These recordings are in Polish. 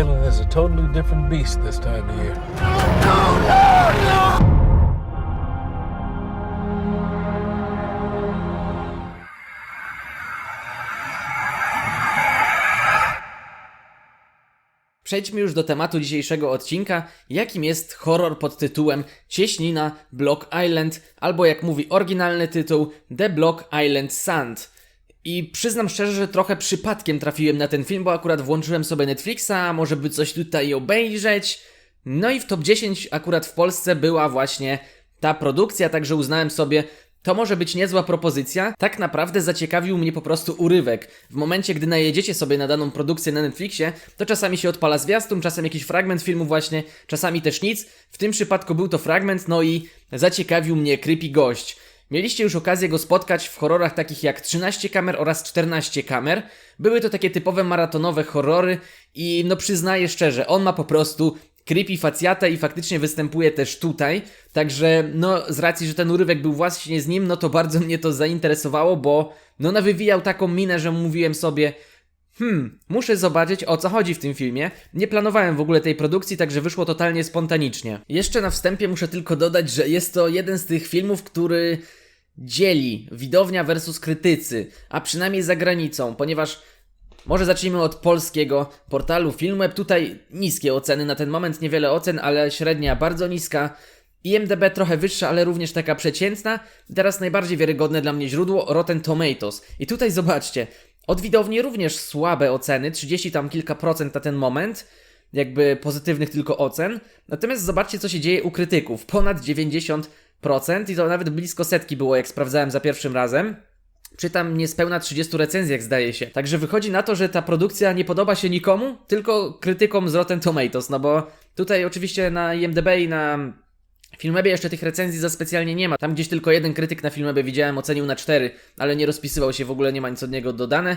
island is a totally different beast this time of year. Przejdźmy już do tematu dzisiejszego odcinka, jakim jest horror pod tytułem Cieśnina Block Island, albo jak mówi oryginalny tytuł The Block Island Sand. I przyznam szczerze, że trochę przypadkiem trafiłem na ten film, bo akurat włączyłem sobie Netflixa, może by coś tutaj obejrzeć. No i w top 10 akurat w Polsce była właśnie ta produkcja, także uznałem sobie, to może być niezła propozycja. Tak naprawdę zaciekawił mnie po prostu urywek. W momencie, gdy najedziecie sobie na daną produkcję na Netflixie, to czasami się odpala zwiastun, czasem jakiś fragment filmu właśnie, czasami też nic. W tym przypadku był to fragment, no i zaciekawił mnie creepy gość. Mieliście już okazję go spotkać w horrorach takich jak 13 kamer oraz 14 kamer. Były to takie typowe maratonowe horrory i no przyznaję szczerze, on ma po prostu creepy facjatę i faktycznie występuje też tutaj. Także no z racji, że ten urywek był właśnie z nim, no to bardzo mnie to zainteresowało, bo no nawywijał taką minę, że mówiłem sobie Hmm, muszę zobaczyć o co chodzi w tym filmie. Nie planowałem w ogóle tej produkcji, także wyszło totalnie spontanicznie. Jeszcze na wstępie muszę tylko dodać, że jest to jeden z tych filmów, który dzieli widownia versus krytycy, a przynajmniej za granicą, ponieważ może zacznijmy od polskiego portalu Filmweb. Tutaj niskie oceny na ten moment, niewiele ocen, ale średnia bardzo niska. IMDB trochę wyższa, ale również taka przeciętna. Teraz najbardziej wiarygodne dla mnie źródło Rotten Tomatoes. I tutaj zobaczcie, od widowni również słabe oceny, 30 tam kilka procent na ten moment, jakby pozytywnych tylko ocen. Natomiast zobaczcie, co się dzieje u krytyków. Ponad 90% i to nawet blisko setki było, jak sprawdzałem za pierwszym razem przy tam niespełna 30 recenzjach zdaje się. Także wychodzi na to, że ta produkcja nie podoba się nikomu, tylko krytykom z Rotten Tomatoes, no bo tutaj oczywiście na IMDb i na Filmwebie jeszcze tych recenzji za specjalnie nie ma. Tam gdzieś tylko jeden krytyk na Filmwebie widziałem, ocenił na 4, ale nie rozpisywał się, w ogóle nie ma nic od niego dodane.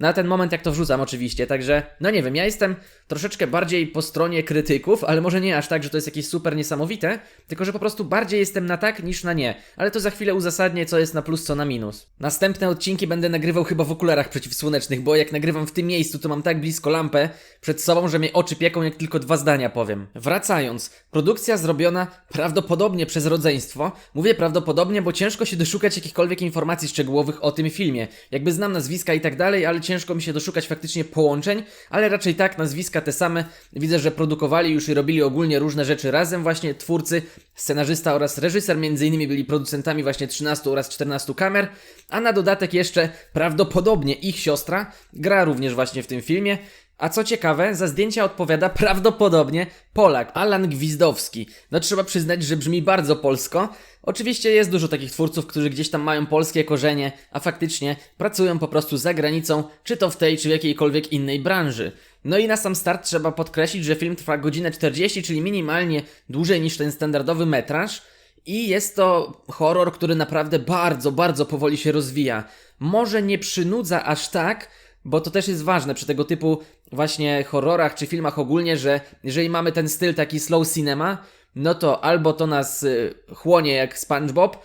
Na ten moment jak to wrzucam oczywiście, także no nie wiem, ja jestem troszeczkę bardziej po stronie krytyków, ale może nie aż tak, że to jest jakieś super niesamowite, tylko że po prostu bardziej jestem na tak niż na nie. Ale to za chwilę uzasadnię, co jest na plus, co na minus. Następne odcinki będę nagrywał chyba w okularach przeciwsłonecznych, bo jak nagrywam w tym miejscu, to mam tak blisko lampę przed sobą, że mnie oczy pieką, jak tylko dwa zdania powiem. Wracając, produkcja zrobiona prawdopodobnie przez rodzeństwo. Mówię prawdopodobnie, bo ciężko się doszukać jakichkolwiek informacji szczegółowych o tym filmie. Jakby znam nazwiska i tak dalej, ale ciężko mi się doszukać faktycznie połączeń, ale raczej tak, nazwiska te same. Widzę, że produkowali już i robili ogólnie różne rzeczy razem właśnie twórcy, scenarzysta oraz reżyser między innymi byli producentami właśnie 13 oraz 14 kamer, a na dodatek jeszcze prawdopodobnie ich siostra gra również właśnie w tym filmie. A co ciekawe, za zdjęcia odpowiada prawdopodobnie Polak, Alan Gwizdowski. No trzeba przyznać, że brzmi bardzo polsko. Oczywiście jest dużo takich twórców, którzy gdzieś tam mają polskie korzenie, a faktycznie pracują po prostu za granicą, czy to w tej, czy w jakiejkolwiek innej branży. No i na sam start trzeba podkreślić, że film trwa godzinę 40, czyli minimalnie dłużej niż ten standardowy metraż. I jest to horror, który naprawdę bardzo, bardzo powoli się rozwija. Może nie przynudza aż tak, bo to też jest ważne przy tego typu właśnie horrorach czy filmach ogólnie, że jeżeli mamy ten styl taki slow cinema, no to albo to nas y, chłonie jak SpongeBob,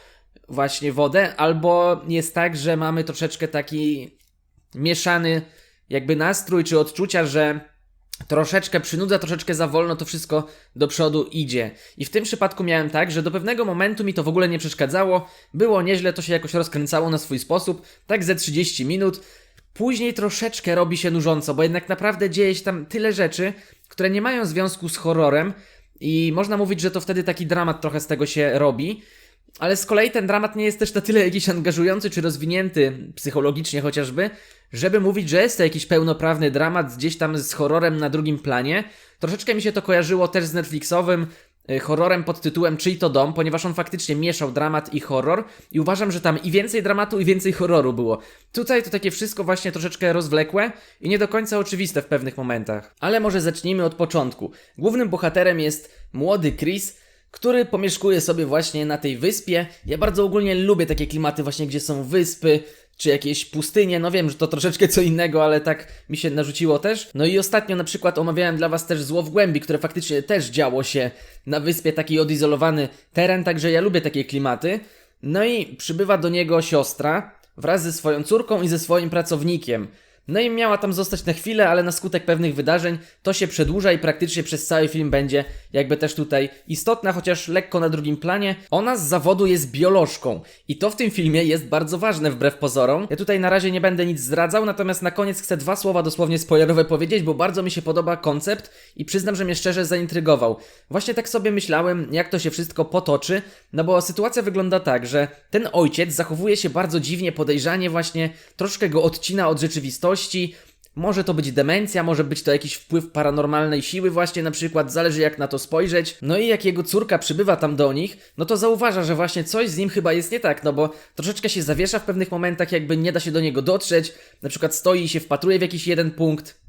właśnie wodę, albo jest tak, że mamy troszeczkę taki mieszany jakby nastrój czy odczucia, że troszeczkę przynudza, troszeczkę za wolno to wszystko do przodu idzie. I w tym przypadku miałem tak, że do pewnego momentu mi to w ogóle nie przeszkadzało, było nieźle, to się jakoś rozkręcało na swój sposób, tak ze 30 minut. Później troszeczkę robi się nużąco, bo jednak naprawdę dzieje się tam tyle rzeczy, które nie mają związku z horrorem i można mówić, że to wtedy taki dramat trochę z tego się robi. Ale z kolei ten dramat nie jest też na tyle jakiś angażujący czy rozwinięty psychologicznie chociażby, żeby mówić, że jest to jakiś pełnoprawny dramat gdzieś tam z horrorem na drugim planie. Troszeczkę mi się to kojarzyło też z Netflixowym horrorem pod tytułem Czyj to dom, ponieważ on faktycznie mieszał dramat i horror i uważam, że tam i więcej dramatu i więcej horroru było. Tutaj to takie wszystko właśnie troszeczkę rozwlekłe i nie do końca oczywiste w pewnych momentach. Ale może zacznijmy od początku. Głównym bohaterem jest młody Chris, który pomieszkuje sobie właśnie na tej wyspie. Ja bardzo ogólnie lubię takie klimaty właśnie, gdzie są wyspy, czy jakieś pustynie. No wiem, że to troszeczkę co innego, ale tak mi się narzuciło też. No i ostatnio na przykład omawiałem dla Was też Zło w Głębi, które faktycznie też działo się na wyspie, taki odizolowany teren, także ja lubię takie klimaty. No i przybywa do niego siostra wraz ze swoją córką i ze swoim pracownikiem. No i miała tam zostać na chwilę, ale na skutek pewnych wydarzeń to się przedłuża i praktycznie przez cały film będzie jakby też tutaj istotna, chociaż lekko na drugim planie. Ona z zawodu jest biolożką i to w tym filmie jest bardzo ważne wbrew pozorom. Ja tutaj na razie nie będę nic zdradzał, natomiast na koniec chcę dwa słowa dosłownie spoilerowe powiedzieć, bo bardzo mi się podoba koncept i przyznam, że mnie szczerze zaintrygował. Właśnie tak sobie myślałem, jak to się wszystko potoczy, no bo sytuacja wygląda tak, że ten ojciec zachowuje się bardzo dziwnie, podejrzanie właśnie, troszkę go odcina od może to być demencja, może być to jakiś wpływ paranormalnej siły właśnie na przykład, zależy jak na to spojrzeć. No i jak jego córka przybywa tam do nich, no to zauważa, że właśnie coś z nim chyba jest nie tak, no bo troszeczkę się zawiesza w pewnych momentach, jakby nie da się do niego dotrzeć, na przykład stoi i się wpatruje w jakiś jeden punkt.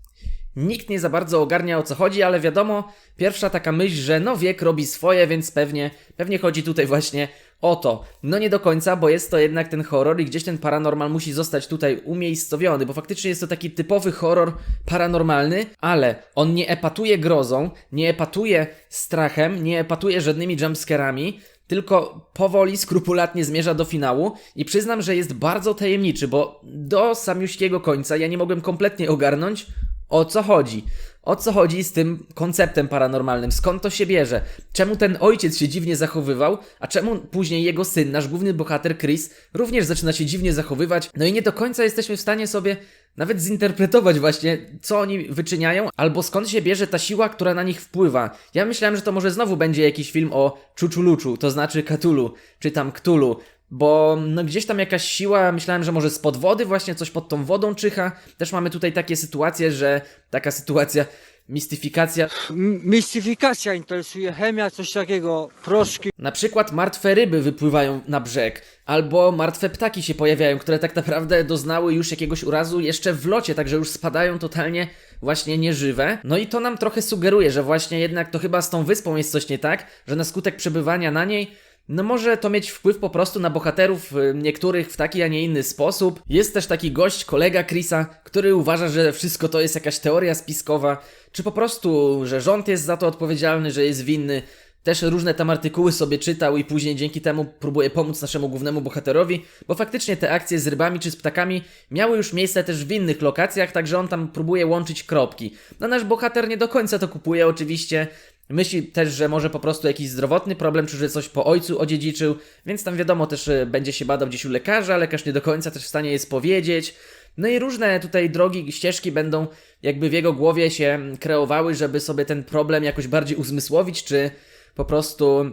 Nikt nie za bardzo ogarnia o co chodzi, ale wiadomo, pierwsza taka myśl, że no wiek robi swoje, więc pewnie, pewnie chodzi tutaj właśnie o to. No nie do końca, bo jest to jednak ten horror i gdzieś ten paranormal musi zostać tutaj umiejscowiony, bo faktycznie jest to taki typowy horror paranormalny, ale on nie epatuje grozą, nie epatuje strachem, nie epatuje żadnymi jumpscarami, tylko powoli, skrupulatnie zmierza do finału i przyznam, że jest bardzo tajemniczy, bo do samiuśkiego końca ja nie mogłem kompletnie ogarnąć, o co chodzi? O co chodzi z tym konceptem paranormalnym? Skąd to się bierze? Czemu ten ojciec się dziwnie zachowywał, a czemu później jego syn, nasz główny bohater Chris, również zaczyna się dziwnie zachowywać? No i nie do końca jesteśmy w stanie sobie nawet zinterpretować właśnie, co oni wyczyniają, albo skąd się bierze ta siła, która na nich wpływa. Ja myślałem, że to może znowu będzie jakiś film o Czuczuluczu, to znaczy Katulu, czy tam Ktulu, bo no gdzieś tam jakaś siła, myślałem, że może spod wody właśnie coś pod tą wodą czyha. Też mamy tutaj takie sytuacje, że taka sytuacja, mistyfikacja, M- Mistyfikacja interesuje, chemia, coś takiego, proszki. na przykład martwe ryby wypływają na brzeg, albo martwe ptaki się pojawiają, które tak naprawdę doznały już jakiegoś urazu jeszcze w locie, także już spadają totalnie właśnie nieżywe. No i to nam trochę sugeruje, że właśnie jednak to chyba z tą wyspą jest coś nie tak, że na skutek przebywania na niej no może to mieć wpływ po prostu na bohaterów y, niektórych w taki, a nie inny sposób. Jest też taki gość, kolega Chrisa, który uważa, że wszystko to jest jakaś teoria spiskowa, czy po prostu, że rząd jest za to odpowiedzialny, że jest winny. Też różne tam artykuły sobie czytał i później dzięki temu próbuje pomóc naszemu głównemu bohaterowi, bo faktycznie te akcje z rybami czy z ptakami miały już miejsce też w innych lokacjach, także on tam próbuje łączyć kropki. No nasz bohater nie do końca to kupuje oczywiście, Myśli też, że może po prostu jakiś zdrowotny problem, czy że coś po ojcu odziedziczył, więc tam wiadomo też e, będzie się badał gdzieś u lekarza, lekarz nie do końca też w stanie jest powiedzieć. No i różne tutaj drogi, ścieżki będą jakby w jego głowie się kreowały, żeby sobie ten problem jakoś bardziej uzmysłowić, czy po prostu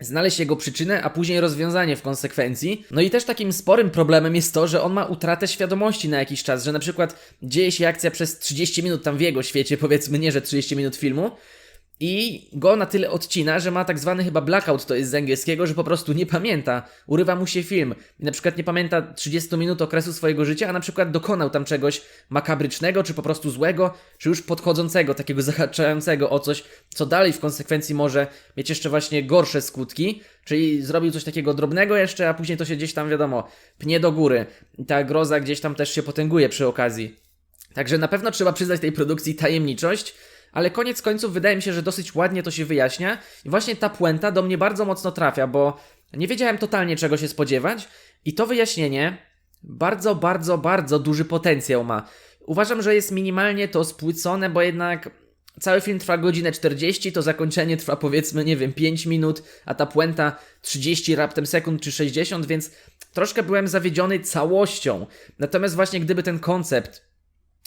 znaleźć jego przyczynę, a później rozwiązanie w konsekwencji. No i też takim sporym problemem jest to, że on ma utratę świadomości na jakiś czas, że na przykład dzieje się akcja przez 30 minut tam w jego świecie, powiedzmy nie, że 30 minut filmu, i go na tyle odcina, że ma tak zwany chyba blackout, to jest z angielskiego, że po prostu nie pamięta, urywa mu się film. I na przykład nie pamięta 30 minut okresu swojego życia, a na przykład dokonał tam czegoś makabrycznego, czy po prostu złego, czy już podchodzącego, takiego zahaczającego o coś, co dalej w konsekwencji może mieć jeszcze właśnie gorsze skutki. Czyli zrobił coś takiego drobnego jeszcze, a później to się gdzieś tam, wiadomo, pnie do góry. I ta groza gdzieś tam też się potęguje przy okazji. Także na pewno trzeba przyznać tej produkcji tajemniczość, ale koniec końców wydaje mi się, że dosyć ładnie to się wyjaśnia i właśnie ta puenta do mnie bardzo mocno trafia, bo nie wiedziałem totalnie czego się spodziewać i to wyjaśnienie bardzo, bardzo, bardzo duży potencjał ma. Uważam, że jest minimalnie to spłycone, bo jednak cały film trwa godzinę 40, to zakończenie trwa powiedzmy, nie wiem, 5 minut, a ta puenta 30 raptem sekund czy 60, więc troszkę byłem zawiedziony całością. Natomiast właśnie gdyby ten koncept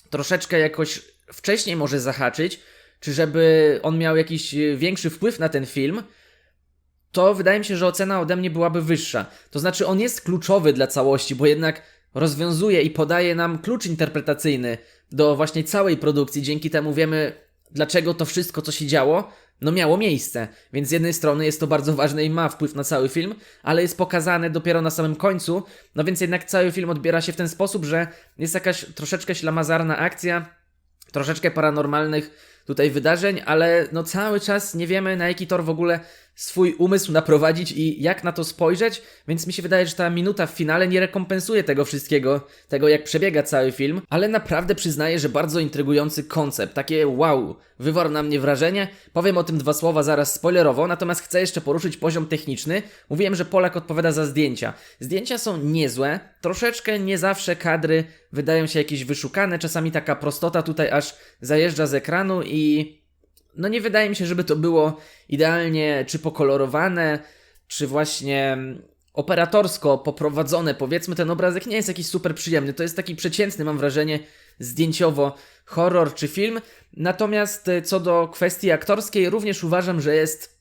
troszeczkę jakoś wcześniej może zahaczyć, czy żeby on miał jakiś e, większy wpływ na ten film, to wydaje mi się, że ocena ode mnie byłaby wyższa. To znaczy, on jest kluczowy dla całości, bo jednak rozwiązuje i podaje nam klucz interpretacyjny do właśnie całej produkcji. Dzięki temu wiemy, dlaczego to wszystko, co się działo, no miało miejsce. Więc z jednej strony jest to bardzo ważne i ma wpływ na cały film, ale jest pokazane dopiero na samym końcu, no więc jednak cały film odbiera się w ten sposób, że jest jakaś troszeczkę ślamazarna akcja, troszeczkę paranormalnych tutaj wydarzeń, ale no cały czas nie wiemy na jaki tor w ogóle swój umysł naprowadzić i jak na to spojrzeć, więc mi się wydaje, że ta minuta w finale nie rekompensuje tego wszystkiego, tego jak przebiega cały film, ale naprawdę przyznaję, że bardzo intrygujący koncept, takie wow, wywarł na mnie wrażenie. Powiem o tym dwa słowa zaraz spoilerowo, natomiast chcę jeszcze poruszyć poziom techniczny. Mówiłem, że Polak odpowiada za zdjęcia. Zdjęcia są niezłe, troszeczkę nie zawsze kadry wydają się jakieś wyszukane, czasami taka prostota tutaj aż zajeżdża z ekranu i no nie wydaje mi się, żeby to było idealnie czy pokolorowane, czy właśnie operatorsko poprowadzone. Powiedzmy, ten obrazek nie jest jakiś super przyjemny. To jest taki przeciętny, mam wrażenie, zdjęciowo horror czy film. Natomiast y, co do kwestii aktorskiej, również uważam, że jest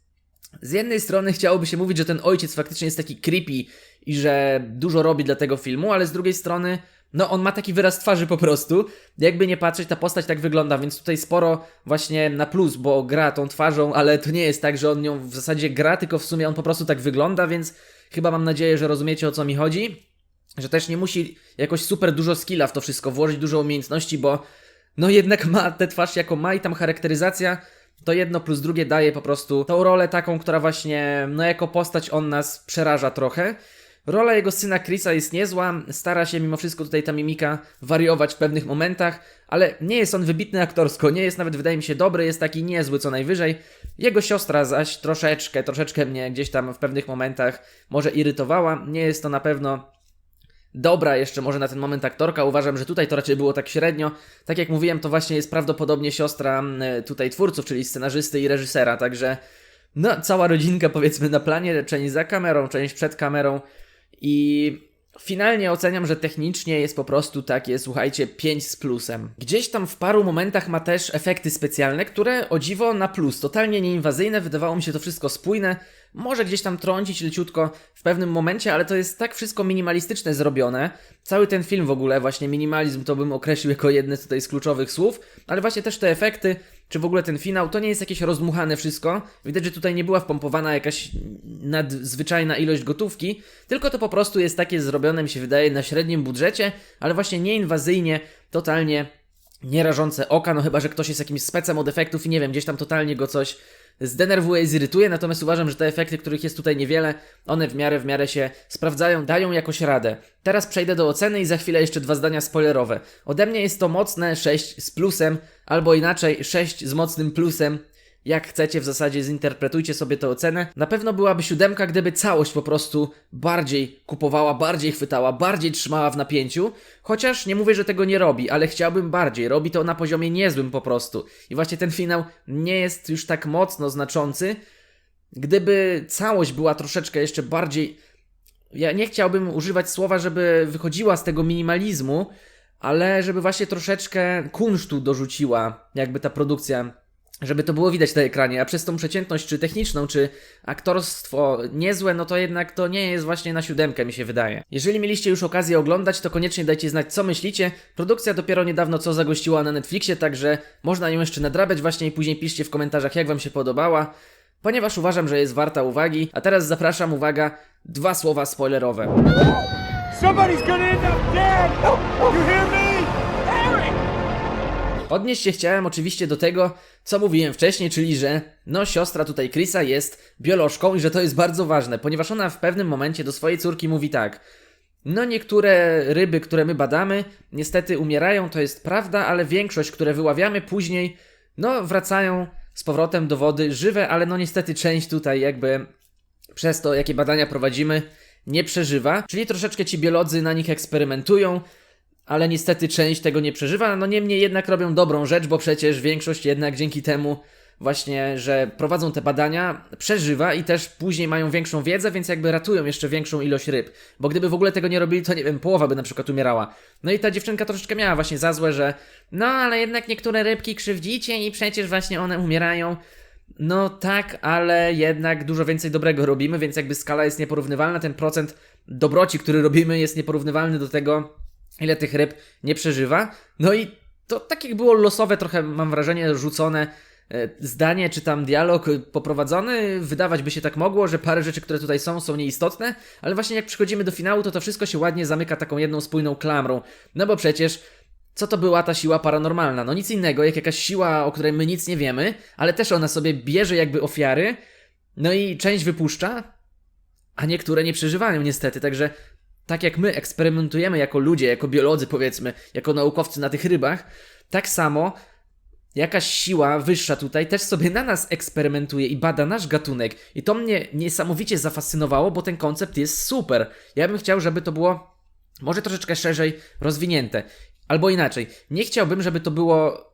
z jednej strony chciałoby się mówić, że ten ojciec faktycznie jest taki creepy i że dużo robi dla tego filmu, ale z drugiej strony, no on ma taki wyraz twarzy po prostu. Jakby nie patrzeć, ta postać tak wygląda, więc tutaj sporo właśnie na plus, bo gra tą twarzą, ale to nie jest tak, że on nią w zasadzie gra, tylko w sumie on po prostu tak wygląda, więc chyba mam nadzieję, że rozumiecie o co mi chodzi. Że też nie musi jakoś super dużo skilla w to wszystko włożyć, dużo umiejętności, bo no jednak ma tę twarz jako ma i tam charakteryzacja to jedno plus drugie daje po prostu tą rolę taką, która właśnie, no jako postać on nas przeraża trochę. Rola jego syna Chrisa jest niezła, stara się mimo wszystko tutaj ta mimika wariować w pewnych momentach, ale nie jest on wybitny aktorsko, nie jest nawet wydaje mi się dobry, jest taki niezły co najwyżej. Jego siostra zaś troszeczkę, troszeczkę mnie gdzieś tam w pewnych momentach może irytowała, nie jest to na pewno dobra jeszcze może na ten moment aktorka. Uważam, że tutaj to raczej było tak średnio. Tak jak mówiłem, to właśnie jest prawdopodobnie siostra tutaj twórców, czyli scenarzysty i reżysera, także no cała rodzinka powiedzmy na planie, część za kamerą, część przed kamerą i finalnie oceniam, że technicznie jest po prostu takie, słuchajcie, 5 z plusem. Gdzieś tam w paru momentach ma też efekty specjalne, które o dziwo na plus, totalnie nieinwazyjne, wydawało mi się to wszystko spójne, może gdzieś tam trącić leciutko w pewnym momencie, ale to jest tak wszystko minimalistyczne zrobione. Cały ten film w ogóle, właśnie minimalizm to bym określił jako jedne tutaj z kluczowych słów, ale właśnie też te efekty, czy w ogóle ten finał, to nie jest jakieś rozdmuchane wszystko. Widać, że tutaj nie była wpompowana jakaś nadzwyczajna ilość gotówki, tylko to po prostu jest takie zrobione, mi się wydaje, na średnim budżecie, ale właśnie nieinwazyjnie, totalnie nie rażące oka, no chyba, że ktoś jest jakimś specem od efektów i nie wiem, gdzieś tam totalnie go coś zdenerwuje zirytuje, natomiast uważam, że te efekty, których jest tutaj niewiele, one w miarę, w miarę się sprawdzają, dają jakoś radę. Teraz przejdę do oceny i za chwilę jeszcze dwa zdania spoilerowe. Ode mnie jest to mocne 6 z plusem, albo inaczej 6 z mocnym plusem. Jak chcecie, w zasadzie zinterpretujcie sobie tę ocenę. Na pewno byłaby siódemka, gdyby całość po prostu bardziej kupowała, bardziej chwytała, bardziej trzymała w napięciu. Chociaż nie mówię, że tego nie robi, ale chciałbym bardziej. Robi to na poziomie niezłym po prostu. I właśnie ten finał nie jest już tak mocno znaczący. Gdyby całość była troszeczkę jeszcze bardziej. Ja nie chciałbym używać słowa, żeby wychodziła z tego minimalizmu, ale żeby właśnie troszeczkę kunsztu dorzuciła, jakby ta produkcja żeby to było widać na ekranie, a przez tą przeciętność, czy techniczną, czy aktorstwo niezłe, no to jednak to nie jest właśnie na siódemkę, mi się wydaje. Jeżeli mieliście już okazję oglądać, to koniecznie dajcie znać, co myślicie. Produkcja dopiero niedawno co zagościła na Netflixie, także można ją jeszcze nadrabiać właśnie i później piszcie w komentarzach, jak wam się podobała, ponieważ uważam, że jest warta uwagi. A teraz zapraszam, uwaga, dwa słowa spoilerowe. Somebody's gonna end up dead! You hear me? Odnieść się chciałem oczywiście do tego, co mówiłem wcześniej, czyli że no siostra tutaj Chrisa jest biolożką i że to jest bardzo ważne, ponieważ ona w pewnym momencie do swojej córki mówi tak. No niektóre ryby, które my badamy, niestety umierają, to jest prawda, ale większość, które wyławiamy później, no wracają z powrotem do wody żywe, ale no niestety część tutaj jakby przez to, jakie badania prowadzimy, nie przeżywa. Czyli troszeczkę ci biolodzy na nich eksperymentują, ale niestety część tego nie przeżywa. No niemniej jednak robią dobrą rzecz, bo przecież większość jednak dzięki temu właśnie, że prowadzą te badania, przeżywa i też później mają większą wiedzę, więc jakby ratują jeszcze większą ilość ryb. Bo gdyby w ogóle tego nie robili, to nie wiem, połowa by na przykład umierała. No i ta dziewczynka troszeczkę miała właśnie za złe, że no ale jednak niektóre rybki krzywdzicie i przecież właśnie one umierają. No tak, ale jednak dużo więcej dobrego robimy, więc jakby skala jest nieporównywalna, ten procent dobroci, który robimy jest nieporównywalny do tego, ile tych ryb nie przeżywa. No i to tak jak było losowe, trochę mam wrażenie, rzucone e, zdanie czy tam dialog poprowadzony, wydawać by się tak mogło, że parę rzeczy, które tutaj są, są nieistotne, ale właśnie jak przychodzimy do finału, to to wszystko się ładnie zamyka taką jedną spójną klamrą. No bo przecież co to była ta siła paranormalna? No nic innego, jak jakaś siła, o której my nic nie wiemy, ale też ona sobie bierze jakby ofiary, No i część wypuszcza, a niektóre nie przeżywają niestety, także tak jak my eksperymentujemy jako ludzie, jako biolodzy powiedzmy, jako naukowcy na tych rybach, tak samo jakaś siła wyższa tutaj też sobie na nas eksperymentuje i bada nasz gatunek. I to mnie niesamowicie zafascynowało, bo ten koncept jest super. Ja bym chciał, żeby to było może troszeczkę szerzej rozwinięte. Albo inaczej, nie chciałbym, żeby to było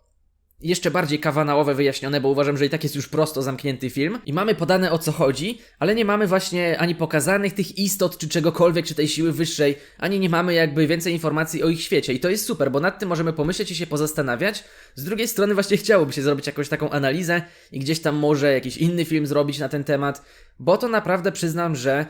jeszcze bardziej kawanałowe wyjaśnione, bo uważam, że i tak jest już prosto zamknięty film i mamy podane o co chodzi, ale nie mamy właśnie ani pokazanych tych istot, czy czegokolwiek, czy tej siły wyższej, ani nie mamy jakby więcej informacji o ich świecie i to jest super, bo nad tym możemy pomyśleć i się pozastanawiać. Z drugiej strony właśnie chciałoby się zrobić jakąś taką analizę i gdzieś tam może jakiś inny film zrobić na ten temat, bo to naprawdę przyznam, że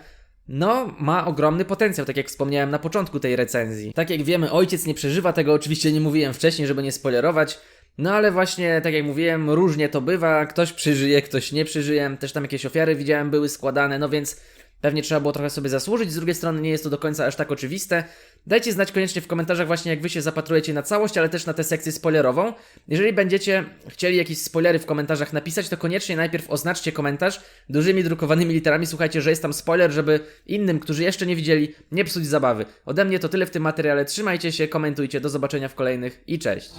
no, ma ogromny potencjał, tak jak wspomniałem na początku tej recenzji. Tak jak wiemy, ojciec nie przeżywa tego, oczywiście nie mówiłem wcześniej, żeby nie spoilerować. No ale właśnie, tak jak mówiłem, różnie to bywa. Ktoś przeżyje, ktoś nie przeżyje. Też tam jakieś ofiary widziałem były składane, no więc pewnie trzeba było trochę sobie zasłużyć. Z drugiej strony nie jest to do końca aż tak oczywiste. Dajcie znać koniecznie w komentarzach właśnie, jak wy się zapatrujecie na całość, ale też na tę sekcję spoilerową. Jeżeli będziecie chcieli jakieś spoilery w komentarzach napisać, to koniecznie najpierw oznaczcie komentarz dużymi drukowanymi literami. Słuchajcie, że jest tam spoiler, żeby innym, którzy jeszcze nie widzieli, nie psuć zabawy. Ode mnie to tyle w tym materiale. Trzymajcie się, komentujcie. Do zobaczenia w kolejnych i cześć.